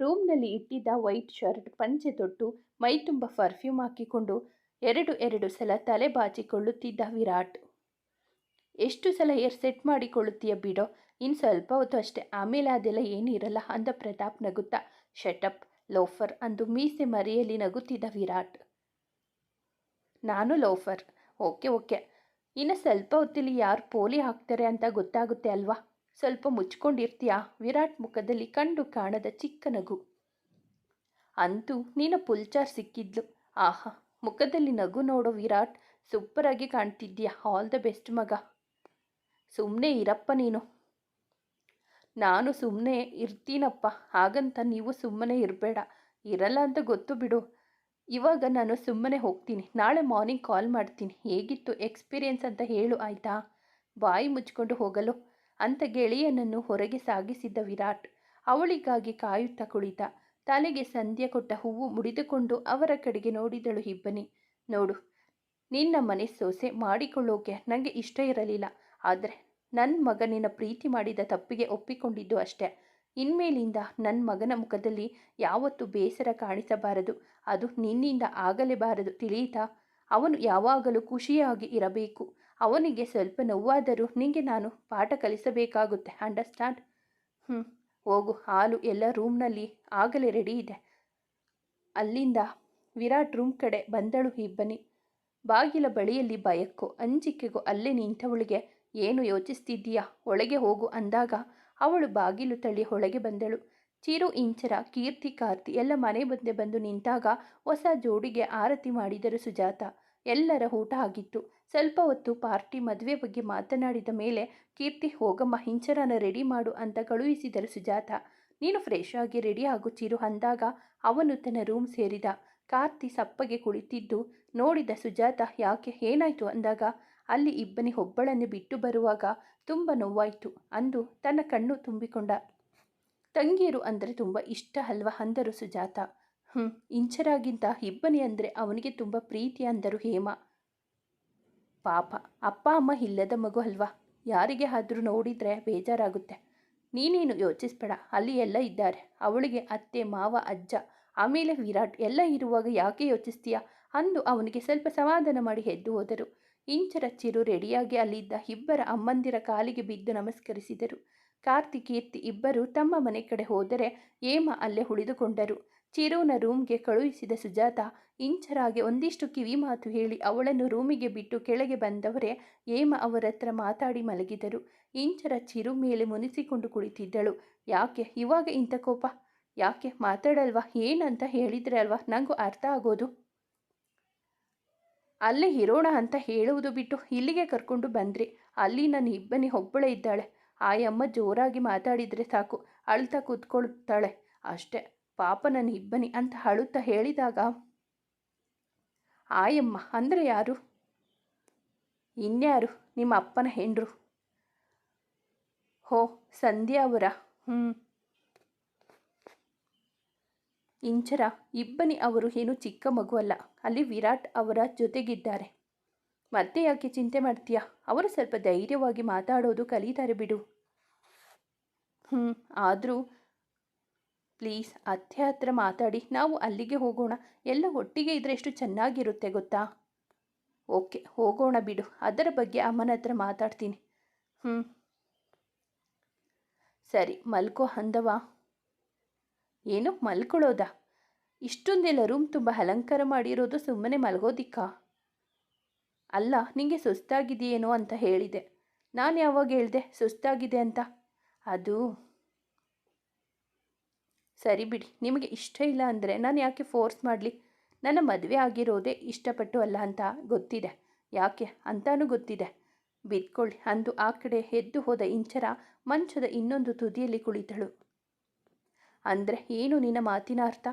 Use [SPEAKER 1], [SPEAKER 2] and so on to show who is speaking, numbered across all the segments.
[SPEAKER 1] ರೂಮ್ನಲ್ಲಿ ಇಟ್ಟಿದ್ದ white shirt, ಪಂಚೆ ತೊಟ್ಟು, ಮೈ ತುಂಬ ಪರ್ಫ್ಯೂಮ್ ಹಾಕಿಕೊಂಡು ಎರಡು ಎರಡು ಸಲ ತಲೆ ಬಾಚಿಕೊಳ್ಳುತ್ತಿದ್ದ ವಿರಾಟ್. ಎಷ್ಟು ಸಲ ಏರ್ ಸೆಟ್ ಮಾಡಿಕೊಳ್ಳುತ್ತೀಯ ಬಿಡೋ? ಇನ್ನು ಸ್ವಲ್ಪ ಹೊತ್ತು ಅಷ್ಟೇ. ಆಮೇಲೆ ಅದೆಲ್ಲ ಏನಿರಲ್ಲ ಅಂದ ಪ್ರತಾಪ್ ನಗುತ್ತಾ. ಶಟಪ್ ಲೋಫರ್ ಅಂದು ಮೀಸೆ ಮರೆಯಲ್ಲಿ ನಗುತ್ತಿದ್ದ ವಿರಾಟ್. ನಾನು ಲೋಫರ್ ಓಕೆ ಓಕೆ. ಇನ್ನು ಸ್ವಲ್ಪ ಹೊತ್ತಲ್ಲಿ ಯಾರು ಪೋಲಿ ಹಾಕ್ತಾರೆ ಅಂತ ಗೊತ್ತಾಗುತ್ತೆ ಅಲ್ವಾ? ಸ್ವಲ್ಪ ಮುಚ್ಕೊಂಡಿರ್ತೀಯಾ? ವಿರಾಟ್ ಮುಖದಲ್ಲಿ ಕಂಡು ಕಾಣದ ಚಿಕ್ಕ ನಗು ಅಂತೂ ನೀನು ಪುಲ್ಚಾರ್ ಸಿಕ್ಕಿದ್ಲು. ಆಹಾ, ಮುಖದಲ್ಲಿ ನಗು ನೋಡೋ ವಿರಾಟ್ ಸೂಪರಾಗಿ ಕಾಣ್ತಿದ್ದೀಯ ಆಲ್ ದ ಬೆಸ್ಟ್ ಮಗ. ಸುಮ್ಮನೆ ಇರಪ್ಪ ನೀನು. ನಾನು ಸುಮ್ಮನೆ ಇರ್ತೀನಪ್ಪ. ಹಾಗಂತ ನೀವು ಸುಮ್ಮನೆ ಇರಬೇಡ. ಇರಲ್ಲ ಅಂತ ಗೊತ್ತು ಬಿಡು. ಇವಾಗ ನಾನು ಸುಮ್ಮನೆ ಹೋಗ್ತೀನಿ. ನಾಳೆ ಮಾರ್ನಿಂಗ್ ಕಾಲ್ ಮಾಡ್ತೀನಿ. ಹೇಗಿತ್ತು? ಎಕ್ಸ್ಪೀರಿಯನ್ಸ್ ಅಂತ ಹೇಳು, ಆಯಿತಾ? ಬಾಯಿ ಮುಚ್ಕೊಂಡು ಹೋಗಲು. ಅಂತ ಗೆಳೆಯನನ್ನು ಹೊರಗೆ ಸಾಗಿಸಿದ್ದ ವಿರಾಟ್ ಅವಳಿಗಾಗಿ ಕಾಯುತ್ತಾ ಕುಳಿತ. ತಲೆಗೆ ಸಂಧ್ಯೆ ಕೊಟ್ಟ ಹೂವು ಮುಡಿದುಕೊಂಡು ಅವರ ಕಡೆಗೆ ನೋಡಿದಳು ಇಬ್ಬನಿ. ನೋಡು, ನಿನ್ನ ಮನೆ ಸೋಸೆ ಮಾಡಿಕೊಳ್ಳೋಕೆ ನನಗೆ ಇಷ್ಟ ಇರಲಿಲ್ಲ. ಆದರೆ ನನ್ನ ಮಗ ನಿನ್ನ ಪ್ರೀತಿ ಮಾಡಿದ ತಪ್ಪಿಗೆ ಒಪ್ಪಿಕೊಂಡಿದ್ದು ಅಷ್ಟೇ. ಇನ್ಮೇಲಿಂದ ನನ್ನ ಮಗನ ಮುಖದಲ್ಲಿ ಯಾವತ್ತೂ ಬೇಸರ ಕಾಣಿಸಬಾರದು. ಅದು ನಿನ್ನಿಂದ ಆಗಲೇಬಾರದು ತಿಳಿಯಿತಾ ಅವನು ಯಾವಾಗಲೂ ಖುಷಿಯಾಗಿ ಇರಬೇಕು. ಅವನಿಗೆ ಸ್ವಲ್ಪ ನೋವಾದರೂ ನಿಂಗೆ ನಾನು ಪಾಠ ಕಲಿಸಬೇಕಾಗುತ್ತೆ ಅಂಡರ್ಸ್ಟ್ಯಾಂಡ್ ಹ್ಞೂ ಹೋಗು. ಹಾಲು ಎಲ್ಲ ರೂಮ್ನಲ್ಲಿ ಆಗಲೇ ರೆಡಿ ಇದೆ. ಅಲ್ಲಿಂದ ವಿರಾಟ್ ರೂಮ್ ಕಡೆ ಬಂದಳು ಇಬ್ಬನಿ. ಬಾಗಿಲ ಬಳಿಯಲ್ಲಿ ಭಯಕ್ಕೋ ಅಂಜಿಕೆಗೋ ಅಲ್ಲೇ ನಿಂತವಳಿಗೆ ಏನು ಯೋಚಿಸ್ತಿದ್ದೀಯಾ? ಒಳಗೆ ಹೋಗು ಅಂದಾಗ ಅವಳು ಬಾಗಿಲು ತಳ್ಳಿ ಒಳಗೆ ಬಂದಳು. ಚಿರು, ಇಂಚರ, ಕೀರ್ತಿ, ಕಾರ್ತಿ ಎಲ್ಲ ಮನೆ ಮುಂದೆ ಬಂದು ನಿಂತಾಗ ಹೊಸ ಜೋಡಿಗೆ ಆರತಿ ಮಾಡಿದರು ಸುಜಾತ. ಎಲ್ಲರ ಊಟ ಆಗಿತ್ತು. ಸ್ವಲ್ಪ ಹೊತ್ತು ಪಾರ್ಟಿ ಮದುವೆ ಬಗ್ಗೆ ಮಾತನಾಡಿದ ಮೇಲೆ, ಕೀರ್ತಿ, ಹೋಗಮ್ಮ ಹಿಂಚರನ ರೆಡಿ ಮಾಡು ಅಂತ ಕಳುಹಿಸಿದರು ಸುಜಾತ. ನೀನು ಫ್ರೆಶ್ ಆಗಿ ರೆಡಿ ಆಗು ಚಿರು ಅಂದಾಗ ಅವನು ತನ್ನ ರೂಮ್ ಸೇರಿದ. ಕಾರ್ತಿ ಸಪ್ಪಗೆ ಕುಳಿತಿದ್ದು, ನೋಡಿದ ಸುಜಾತ ಯಾಕೆ ಏನಾಯ್ತು ಅಂದಾಗ, ಅಲ್ಲಿ ಇಬ್ಬನಿ ಒಬ್ಬಳನ್ನು ಬಿಟ್ಟು ಬರುವಾಗ ತುಂಬ ನೋವಾಯಿತು ಅಂದು ತನ್ನ ಕಣ್ಣು ತುಂಬಿಕೊಂಡ. ತಂಗಿಯರು ಅಂದರೆ ತುಂಬ ಇಷ್ಟ ಅಲ್ವ ಅಂದರು ಸುಜಾತ. ಹ್ಞೂ ಇಂಚರಾಗಿಂತ ಇಬ್ಬನಿ ಅಂದರೆ ಅವನಿಗೆ ತುಂಬ ಪ್ರೀತಿ ಅಂದರು ಹೇಮ. ಪಾಪ, ಅಪ್ಪ, ಅಮ್ಮ ಇಲ್ಲದ ಮಗು ಅಲ್ವಾ? ಯಾರಿಗೆ ಆದರೂ ನೋಡಿದರೆ ಬೇಜಾರಾಗುತ್ತೆ. ನೀನೇನು ಯೋಚಿಸ್ಬೇಡ, ಅಲ್ಲಿ ಎಲ್ಲ ಇದ್ದಾರೆ. ಅವಳಿಗೆ ಅತ್ತೆ, ಮಾವ, ಅಜ್ಜ, ಆಮೇಲೆ ವಿರಾಟ್, ಎಲ್ಲ ಇರುವಾಗ ಯಾಕೆ ಯೋಚಿಸ್ತೀಯ? ಅಂದು ಅವನಿಗೆ ಸ್ವಲ್ಪ ಸಮಾಧಾನ ಮಾಡಿ ಎದ್ದು ಹೋದರು. ಇಂಚರ ಚಿರು ರೆಡಿಯಾಗಿ ಅಲ್ಲಿದ್ದ ಇಬ್ಬರ ಅಮ್ಮಂದಿರ ಕಾಲಿಗೆ ಬಿದ್ದು ನಮಸ್ಕರಿಸಿದರು. ಕಾರ್ತಿ ಕೀರ್ತಿ ಇಬ್ಬರು ತಮ್ಮ ಮನೆ ಕಡೆ ಹೋದರೆ ಏಮ ಅಲ್ಲೇ ಉಳಿದುಕೊಂಡರು. ಚಿರುನ ರೂಮ್ಗೆ ಕಳುಹಿಸಿದ ಸುಜಾತ, ಇಂಚರಾಗೆ ಒಂದಿಷ್ಟು ಕಿವಿ ಮಾತು ಹೇಳಿ ಅವಳನ್ನು ರೂಮಿಗೆ ಬಿಟ್ಟು ಕೆಳಗೆ ಬಂದವರೇ ಏಮ ಅವರತ್ರ ಮಾತಾಡಿ ಮಲಗಿದರು. ಇಂಚರ ಚಿರು ಮೇಲೆ ಮುನಿಸಿಕೊಂಡು ಕುಳಿತಿದ್ದಳು. ಯಾಕೆ, ಇವಾಗ ಇಂಥ ಕೋಪ? ಯಾಕೆ, ಮಾತಾಡಲ್ವಾ? ಏನಂತ ಹೇಳಿದ್ರೆ ಅಲ್ವಾ? ನನಗೂ ಅರ್ಥ ಆಗೋದು? ಅಲ್ಲೇ ಇರೋಣ ಅಂತ ಹೇಳುವುದು ಬಿಟ್ಟು ಇಲ್ಲಿಗೆ ಕರ್ಕೊಂಡು ಬಂದ್ರಿ. ಅಲ್ಲಿ ನನ್ನ ಇಬ್ಬನಿ ಒಬ್ಬಳೇ ಇದ್ದಾಳೆ. ಆಯಮ್ಮ ಜೋರಾಗಿ ಮಾತಾಡಿದರೆ ಸಾಕು. ಅಳ್ತಾ ಕೂತ್ಕೊಳ್ತಾಳೆ. ಅಷ್ಟೇ. ಪಾಪ ನನ್ನ ಇಬ್ಬನಿ ಅಂತ ಅಳುತ್ತಾ ಹೇಳಿದಾಗ, ಆಯಮ್ಮ, ಅಂದರೆ ಯಾರು? ಇನ್ಯಾರು? ನಿಮ್ಮ ಅಪ್ಪನ ಹೆಂಡ್ರು? ಹೋ, ಸಂಧ್ಯಾ ಅವರ ಹ್ಞೂ ಇಂಚರ, ಇಬ್ಬನಿ ಅವರು ಏನು ಚಿಕ್ಕ ಮಗು ಅಲ್ಲ. ಅಲ್ಲಿ ವಿರಾಟ್ ಅವರ ಜೊತೆಗಿದ್ದಾರೆ. ಮತ್ತೆ ಯಾಕೆ ಚಿಂತೆ ಮಾಡ್ತೀಯಾ? ಅವರು ಸ್ವಲ್ಪ ಧೈರ್ಯವಾಗಿ ಮಾತಾಡೋದು ಕಲಿತಾರೆ ಬಿಡು. ಹ್ಞೂ ಆದರೂ ಪ್ಲೀಸ್ ಅತ್ತೆ ಹತ್ರ ಮಾತಾಡಿ, ನಾವು ಅಲ್ಲಿಗೆ ಹೋಗೋಣ. ಎಲ್ಲ ಒಟ್ಟಿಗೆ ಇದ್ರೆ ಎಷ್ಟು ಚೆನ್ನಾಗಿರುತ್ತೆ ಗೊತ್ತಾ? ಓಕೆ, ಹೋಗೋಣ ಬಿಡು. ಅದರ ಬಗ್ಗೆ ಅಮ್ಮನ ಹತ್ರ ಮಾತಾಡ್ತೀನಿ. ಹ್ಞೂ ಸರಿ, ಮಲ್ಕೋ ಅಂದವಾ ಏನು, ಮಲ್ಕೊಳ್ಳೋದಾ? ಇಷ್ಟೊಂದೆಲ್ಲ ರೂಮ್ ತುಂಬ ಅಲಂಕಾರ ಮಾಡಿರೋದು ಸುಮ್ಮನೆ ಮಲ್ಗೋದಿಕ್ಕಾ? ಅಲ್ಲ, ನಿಂಗೆ ಸುಸ್ತಾಗಿದೆಯೇನೋ ಅಂತ ಹೇಳಿದೆ. ನಾನು ಯಾವಾಗ ಹೇಳಿದೆ ಸುಸ್ತಾಗಿದೆ ಅಂತ? ಅದು ಸರಿ ಬಿಡಿ, ನಿಮಗೆ ಇಷ್ಟ ಇಲ್ಲ ಅಂದರೆ ನಾನು ಯಾಕೆ ಫೋರ್ಸ್ ಮಾಡಲಿ? ನನ್ನ ಮದುವೆ ಆಗಿರೋದೇ ಇಷ್ಟಪಟ್ಟು ಅಲ್ಲ ಅಂತ ಗೊತ್ತಿದೆ. ಯಾಕೆ ಅಂತಾನೂ ಗೊತ್ತಿದೆ. ಬಿದ್ಕೊಳ್ಳಿ ಅಂದು ಆ ಕಡೆ ಎದ್ದು ಹೋದ ಇಂಚರ ಮಂಚದ ಇನ್ನೊಂದು ತುದಿಯಲ್ಲಿ ಕುಳಿತಳು. ಅಂದರೆ ಏನು ನಿನ್ನ ಮಾತಿನ ಅರ್ಥ?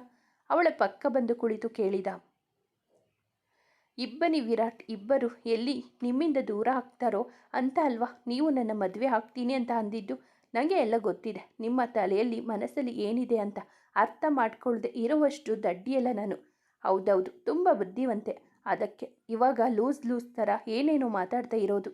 [SPEAKER 1] ಅವಳ ಪಕ್ಕ ಬಂದು ಕುಳಿತು ಕೇಳಿದ. ಇಬ್ಬನಿ ವಿರಾಟ್, ಇಬ್ಬರು ಎಲ್ಲಿ ನಿಮ್ಮಿಂದ ದೂರ ಆಗ್ತಾರೋ ಅಂತ ಅಲ್ವಾ? ನೀವು ನನ್ನ ಮದುವೆ ಆಗ್ತೀನಿ ಅಂತ ಅಂದಿದ್ದು. ನನಗೆ ಎಲ್ಲ ಗೊತ್ತಿದೆ. ನಿಮ್ಮ ತಲೆಯಲ್ಲಿ ಮನಸ್ಸಲ್ಲಿ ಏನಿದೆ ಅಂತ ಅರ್ಥ ಮಾಡ್ಕೊಳ್ಳದೆ ಇರುವಷ್ಟು ದಡ್ಡಿಯಲ್ಲ ನಾನು. ಹೌದೌದು, ತುಂಬ ಬುದ್ಧಿವಂತೆ. ಅದಕ್ಕೆ ಇವಾಗ ಲೂಸ್ ಲೂಸ್ ಥರ ಏನೇನೋ ಮಾತಾಡ್ತಾ ಇರೋದು.